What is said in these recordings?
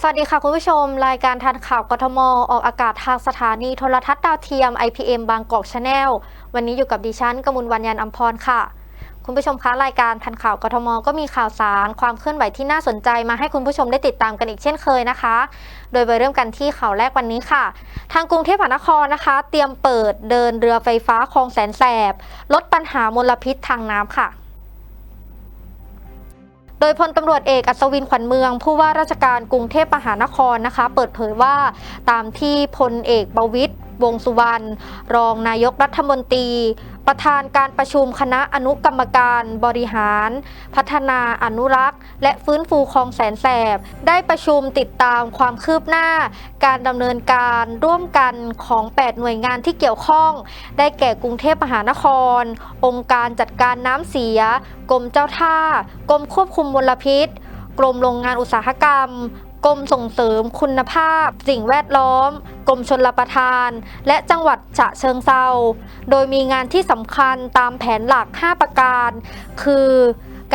สวัสดีค่ะคุณผู้ชม รายการทันข่าวกทม ออกอากาศทางสถานีโทรทัศน์ดาวเทียม IPM บางกอกชาแนลวันนี้อยู่กับดิฉันกมุลวันยันอัมพรค่ะ คุณผู้ชมคะรายการทันข่าวกทม ก็มีข่าวสาร ความเคลื่อนไหวที่น่าสนใจมาให้คุณผู้ชมได้ติดตามกันอีกเช่นเคยนะคะ โดยไปเริ่มกันที่ข่าวแรกวันนี้ค่ะ ทางกรุงเทพมหานครนะคะ เตรียมเปิดเดินเรือไฟฟ้าคลองแสนแสบ ลดปัญหามลพิษทางน้ำค่ะ โดยพลตำรวจเอกอัศวินขวัญเมือง ผู้ว่าราชการกรุงเทพมหานครนะคะ เปิดเผยว่าตามที่พลเอกประวิตยวงสุวรรณรองนายกรัฐมนตรี ประธานการประชุมคณะอนุกรรมการบริหาร พัฒนาอนุรักษ์ และฟื้นฟูคลองแสนแสบ ได้ประชุมติดตามความคืบหน้า การดำเนินการร่วมกันของ 8 หน่วยงานที่เกี่ยวข้อง ได้แก่กรุงเทพมหานคร องค์การจัดการน้ำเสีย กรมเจ้าท่า กรมควบคุมมลพิษ กรมโรงงานอุตสาหกรรม กรมส่งเสริมคุณภาพ สิ่งแวดล้อม กรมชนลประทาน และจังหวัดฉะเชิงเซาโดยมีงานที่สำคัญตามแผนหลัก 5 ประการ คือ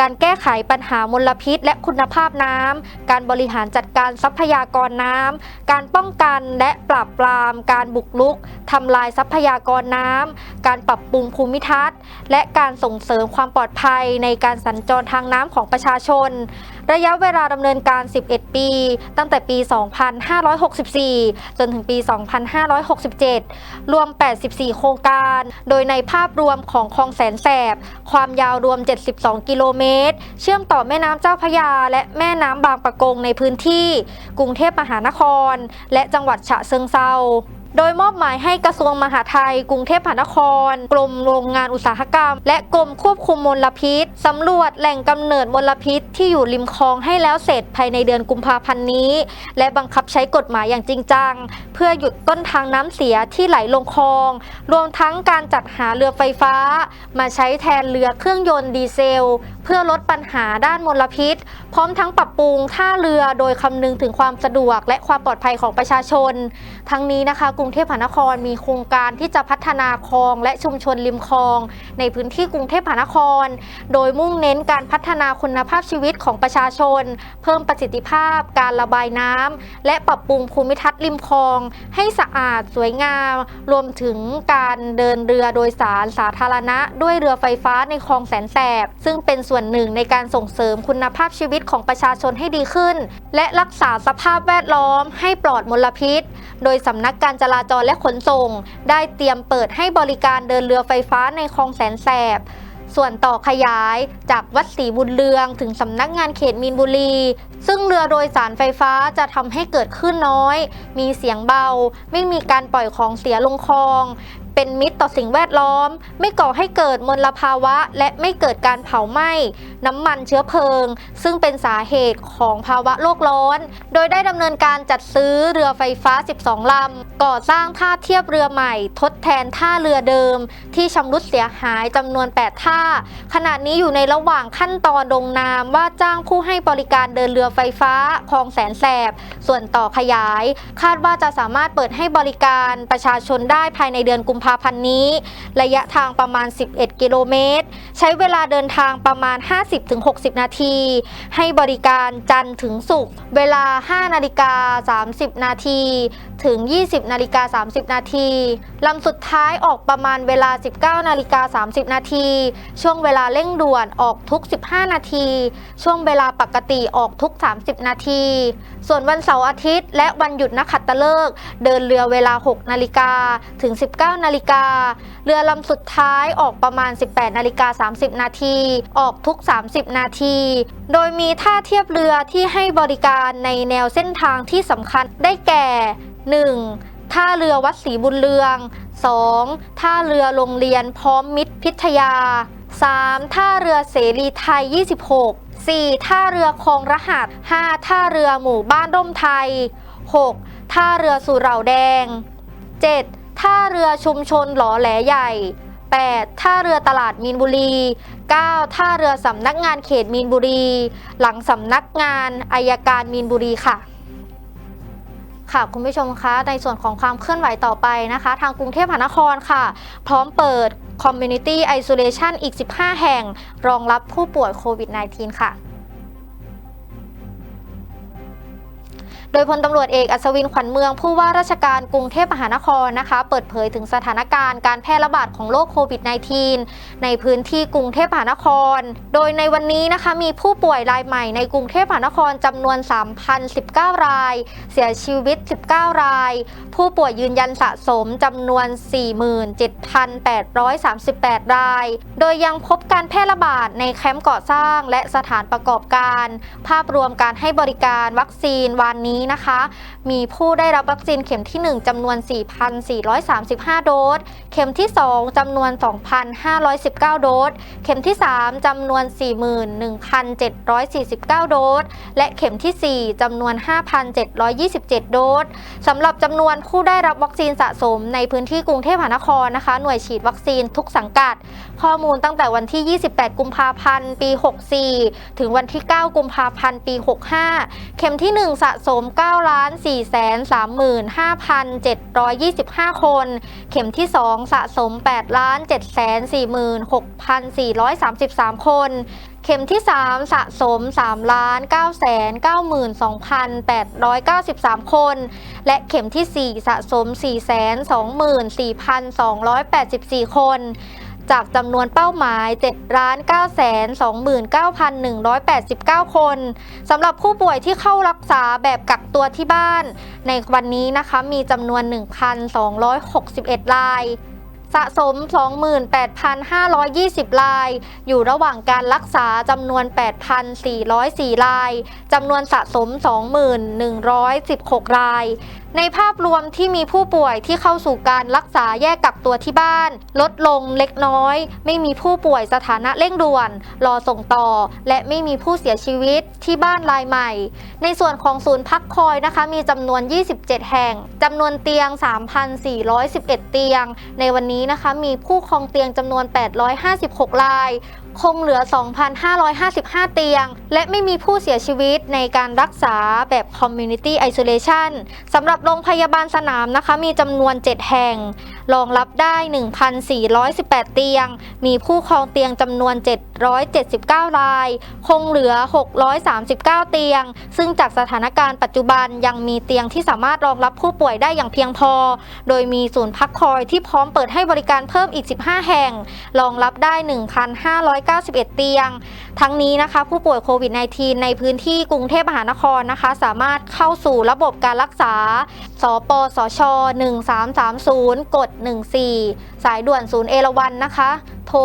การแก้ไขปัญหามลพิษ และคุณภาพน้ำ การบริหารจัดการทรัพยากรน้ำ การป้องกันและปราบปราม การบุกรุกทำลายทรัพยากรน้ำ การปรับปรุงภูมิทัศน์ และการส่งเสริมความปลอดภัยในการสัญจรทางน้ำของประชาชน ระยะเวลาดำเนินการ 11 ปี ตั้งแต่ปี 2564 จนถึงปี 2567 รวม 84 โครงการ โดยในภาพรวมของคลองแสนแสบ ความยาวรวม 72 กิโลเมตร เชื่อมต่อแม่น้ำเจ้าพระยา และแม่น้ำบางปะกงในพื้นที่ กรุงเทพมหานคร และจังหวัดฉะเชิงเซา โดยมอบหมายให้กระทรวงมหาดไทย กรุงเทพมหานคร กรมโรงงานอุตสาหกรรม และกรมควบคุมมลพิษสำรวจแหล่งกำเนิดมลพิษที่อยู่ริมคลองให้แล้วเสร็จภายในเดือนกุมภาพันธ์นี้ และบังคับใช้กฎหมายอย่างจริงจัง เพื่อหยุดต้นทางน้ำเสียที่ไหลลงคลอง รวมทั้งการจัดหาเรือไฟฟ้า มาใช้แทนเรือเครื่องยนต์ดีเซล เพื่อลดปัญหาด้านมลพิษ พร้อมทั้งปรับปรุงท่าเรือโดยคำนึงถึงความสะดวก และความปลอดภัยของประชาชน ทั้งนี้นะคะ กรุงเทพมหานครมีโครงการที่จะพัฒนาคลองและชุมชนริมคลอง ในพื้นที่กรุงเทพมหานคร โดยมุ่งเน้นการพัฒนาคุณภาพชีวิตของประชาชน เพิ่มประสิทธิภาพ การระบายน้ำและปรับปรุงภูมิทัศน์ริมคลอง ให้สะอาดสวยงาม รวมถึงการเดินเรือโดยสารสาธารณะ ด้วยเรือไฟฟ้าในคลองแสนแสบ ซึ่งเป็นส่วนวนหนึ่งในการส่งเสริมคุณภาพชีวิตของประชาชนให้ดีขึ้น และรักษาสภาพแวดล้อมให้ปลอดมลพิษ โดยสำนักการจราจรและขนส่ง ได้เตรียมเปิดให้บริการเดินเรือไฟฟ้าในคลองแสนแสบส่วนต่อขยายจากวัดศรีบุญเรืองถึงสำนักงานเขตมีนบุรี ซึ่งเรือโดยสารไฟฟ้าจะทำให้เกิดขึ้นน้อย มีเสียงเบา ไม่มีการปล่อยของเสียลงคลอง เป็นมิตรต่อสิ่งแวดล้อม ไม่ก่อให้เกิดมลภาวะ และไม่เกิดการเผาไหม้น้ำมันเชื้อเพลิง ซึ่งเป็นสาเหตุของภาวะโลกร้อน โดยได้ดำเนินการจัดซื้อเรือไฟฟ้า 12 ลำ ก่อสร้างท่าเทียบเรือใหม่ ทดแทนท่าเรือเดิม ที่ชำรุดเสียหายจำนวน 8 ท่า ขณะนี้อยู่ในระหว่างขั้นตอนลงนามว่าจ้างผู้ให้บริการเดินเรือไฟฟ้าคลองแสนแสบ ส่วนต่อขยาย คาดว่าจะสามารถเปิดให้บริการประชาชนได้ภายในเดือนกุมภาพันธ์นี้ ระยะทางประมาณ 11 กิโลเมตร ใช้เวลาเดินทางประมาณ 50-60 นาที ให้บริการจันทร์ถึงศุกร์เวลา 5 นาฬิกา 30 นาที ถึง 20นาฬิกา30 นาทีลำสุดท้ายออกประมาณเวลา 19นาฬิกา30 นาที ช่วงเวลาเร่งด่วนออกทุก 15 นาที ช่วงเวลาปกติออกทุก 30 นาที ส่วนวันเสาร์อาทิตย์ และวันหยุดนักขัตฤกษ์เดินเรือเวลา 6 นาฬิกาถึง 19 นาฬิกา เรือลำสุดท้ายออกประมาณ 18 นาฬิกา30 นาที ออกทุก 30 นาที โดยมีท่าเทียบเรือที่ให้บริการในแนวเส้นทางที่สำคัญได้แก่ 1. ท่าเรือวัดศรีบุญเรือง 2. ท่าเรือโรงเรียนพร้อมมิตรพิทยา 3. ท่าเรือเสรีไทย 26 4. ท่าเรือคลองรหัส 5. ท่าเรือหมู่บ้านร่มไทย 6. ท่าเรือสุเหร่าแดง 7. ท่าเรือชุมชนหลอแหลใหญ่ 8. ท่าเรือตลาดมีนบุรี 9. ท่าเรือสำนักงานเขตมีนบุรี หลังสำนักงานอายการมีนบุรีค่ะ ค่ะคุณผู้ชมคะในส่วนของความเคลื่อนไหวต่อไปนะคะ ทางกรุงเทพมหานครค่ะ พร้อมเปิด Community Isolation อีก 15 แห่ง รองรับผู้ป่วยโควิด -19 ค่ะ โดยพลตำรวจเอกอัศวินขวัญเมือง ผู้ว่าราชการกรุงเทพมหานครนะคะ เปิดเผยถึงสถานการณ์การแพร่ระบาดของโรคโควิด -19 ในพื้นที่กรุงเทพมหานคร โดยในวันนี้นะคะมีผู้ป่วยรายใหม่ในกรุงเทพมหานครจำนวน 3,019 ราย เสียชีวิต 19 ราย ผู้ป่วยยืนยันสะสมจำนวน 47,838 ราย โดยยังพบการแพร่ระบาดในแคมป์ก่อสร้างและสถานประกอบการ ภาพรวมการให้บริการวัคซีนวันนี้นะคะ มีผู้ได้รับวัคซีนเข็มที่ 1จำนวน 4,435 โดส เข็มที่ 2จำนวน 2,519 โดส เข็มที่ 3จำนวน 41,749 โดส และเข็มทีสี่4จำนวน 5,727 โดสสำหรับจำนวนผู้ได้รับวัคซีนสะสมในพื้นที่กรุงเทพมหานครนะคะ หน่วยฉีดวัคซีนทุกสังกัด ข้อมูลตั้งแต่วันที่ 28 กุมภาพันธ์ ปี 64 ถึงวันที่ 9 กุมภาพันธ์ ปี 65 เข็มที่ 1 สะสม9 4 3 5 725 คน เข็มที่ 2 สะสม8 7 4 6 433 คน เข็มที่ 3 สะสม3 9 9 2,893 คน และเข็มทีสี่4 สะสม424,284 คน จากจำนวนเป้าหมาย7 9 29,189 คนสำหรับผู้ป่วยที่เข้ารักษาแบบกักตัวที่บ้าน ในวันนี้นะคะมีจำนวน 1,261 ราย สะสม 28,520 ราย อยู่ระหว่างการรักษาจำนวน 8,404 รายจำนวนสะสม 21,116 ราย ในภาพรวมที่มีผู้ป่วยที่เข้าสู่การรักษาแยกกักตัวที่บ้าน ลดลงเล็กน้อย ไม่มีผู้ป่วยสถานะเร่งด่วน รอส่งต่อ และไม่มีผู้เสียชีวิตที่บ้านรายใหม่ ในส่วนของศูนย์พักคอยนะคะ มีจำนวน 27 แห่งจำนวนเตียง 3,411 เตียง ในวันนี้นะคะมีผู้ครองเตียงจำนวน 856 ราย คงเหลือ 2,555 เตียง และไม่มีผู้เสียชีวิตในการรักษาแบบ Community Isolation สำหรับโรงพยาบาลสนามนะคะมีจำนวน 7 แห่ง รองรับได้ 1,418 เตียง มีผู้ครองเตียงจำนวน 779 ราย คงเหลือ 639 เตียง ซึ่งจากสถานการณ์ปัจจุบันยังมีเตียงที่สามารถรองรับผู้ป่วยได้อย่างเพียงพอ โดยมีศูนย์พักคอยที่พร้อมเปิดให้บริการเพิ่มอีก 15 แห่ง รองรับได้191 เตียง ทั้งนี้นะคะ ผู้ป่วยโควิด -19 ในพื้นที่กรุงเทพมหานครนะคะ สามารถเข้าสู่ระบบการรักษา สปสช 1330 กด 14 สายด่วนศูนย์เอราวันนะคะ โทร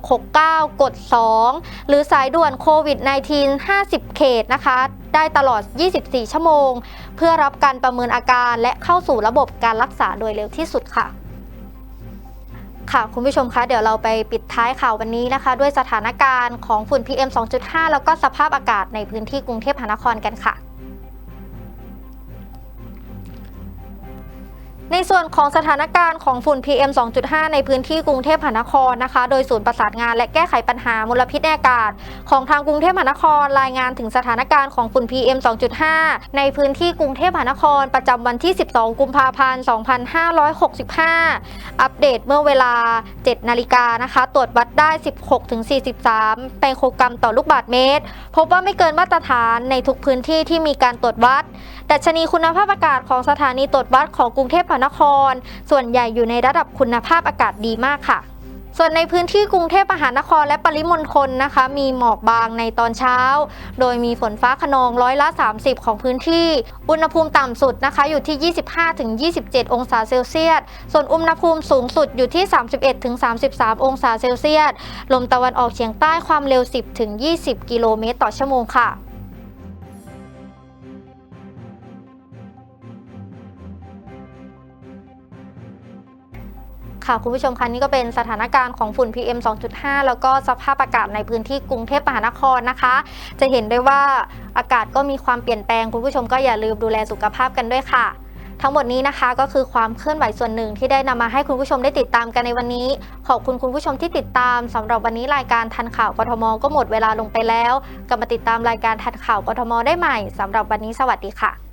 1669 กด 2 หรือสายด่วนโควิด -19 50 เขตนะคะ ได้ตลอด 24 ชั่วโมง เพื่อรับการประเมินอาการและเข้าสู่ระบบการรักษาโดยเร็วที่สุดค่ะ ค่ะ คุณผู้ชมคะเดี๋ยวเราไปปิดท้ายข่าววันนี้นะคะ ด้วยสถานการณ์ของฝุ่น PM 2.5 แล้วก็สภาพอากาศในพื้นที่กรุงเทพมหานครกันค่ะ ในส่วนของสถานการณ์ของฝุ่น PM 2.5 ในพื้นที่กรุงเทพมหานครนะคะ โดยศูนย์ประสานงานและแก้ไขปัญหามลพิษในอากาศ ของทางกรุงเทพมหานครรายงานถึงสถานการณ์ของฝุ่น PM 2.5 ในพื้นที่กรุงเทพมหานครประจำวันที่ 12 กุมภาพันธ์ 2565 อัปเดตเมื่อเวลา 7 นาฬิกานะคะ ตรวจวัดได้ 16-43ไมโครกรัมต่อลูกบาศก์เมตร พบว่าไม่เกินมาตรฐานในทุกพื้นที่ที่มีการตรวจวัด ดัชนีคุณภาพอากาศของสถานีตรวจวัดของกรุงเทพมหานนคร ส่วนใหญ่อยู่ในระดับคุณภาพอากาศดีมากค่ะส่วนในพื้นที่กรุงเทพมหานครและปริมณฑลนะคะ มีหมอกบางในตอนเช้า โดยมีฝนฟ้าขนองร้อยละ 30 ของพื้นที่ อุณหภูมิต่ำสุดนะคะอยู่ที่ 25-27 องศาเซลเซียส ส่วนอุณหภูมิสูงสุดอยู่ที่ 31-33 องศาเซลเซียส ลมตะวันออกเฉียงใต้ความเร็ว 10-20 กิโลเมตรต่อชั่วโมงค่ะ ค่ะคุณผู้ชมคะนี่ก็เป็นสถานการณ์ของฝุ่น PM 2.5 แล้วก็สภาพอากาศในพื้นที่กรุงเทพมหานครนะคะ จะเห็นได้ว่าอากาศก็มีความเปลี่ยนแปลงคุณผู้ชมก็อย่าลืมดูแลสุขภาพกันด้วยค่ะ ทั้งหมดนี้นะคะก็คือความเคลื่อนไหวส่วนหนึ่งที่ได้นำมาให้คุณผู้ชมได้ติดตามกันในวันนี้ ขอบคุณคุณผู้ชมที่ติดตามสำหรับวันนี้รายการทันข่าวกทมก็หมดเวลาลงไปแล้วกลับมาติดตามรายการทันข่าวกทมได้ใหม่สำหรับวันนี้สวัสดีค่ะ